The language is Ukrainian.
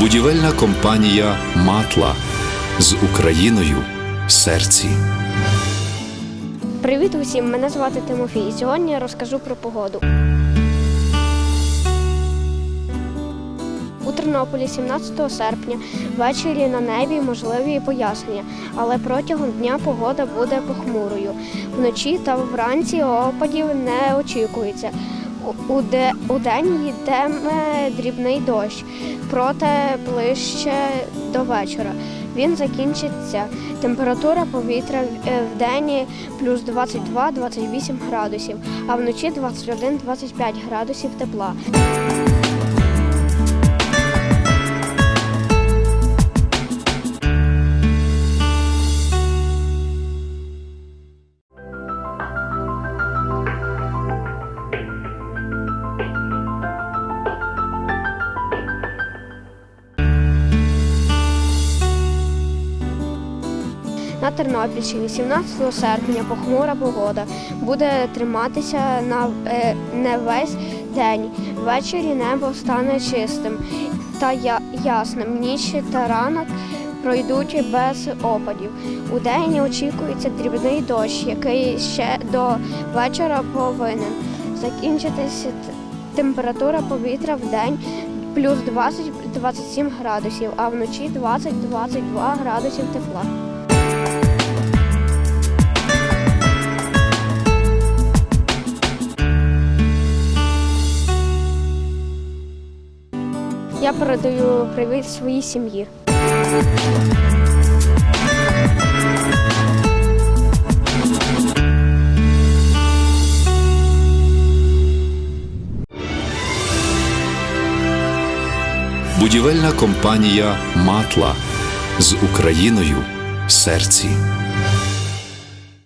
Будівельна компанія Матла з Україною в серці. Привіт усім! Мене звати Тимофій. Сьогодні я розкажу про погоду. Тернополі 17 серпня ввечері на небі можливі пояснення, але протягом дня погода буде похмурою. Вночі та вранці опадів не очікується. У- де, у день йдеме дрібний дощ, проте ближче до вечора. Він закінчиться. Температура повітря е, в день плюс 22-28 градусів, а вночі 21-25 градусів тепла. На Тернопільщині 17 серпня похмура погода буде триматися на е, не весь день. Ввечері небо стане чистим та я- ясним. Ніч та ранок пройдуть без опадів. У день очікується дрібний дощ, який ще до вечора повинен закінчитися. Температура повітря в день плюс 20-27 градусів, а вночі 20-22 градусів тепла. Я передаю привіт своїй сім'ї. Будівельна компанія Матла з Україною в серці.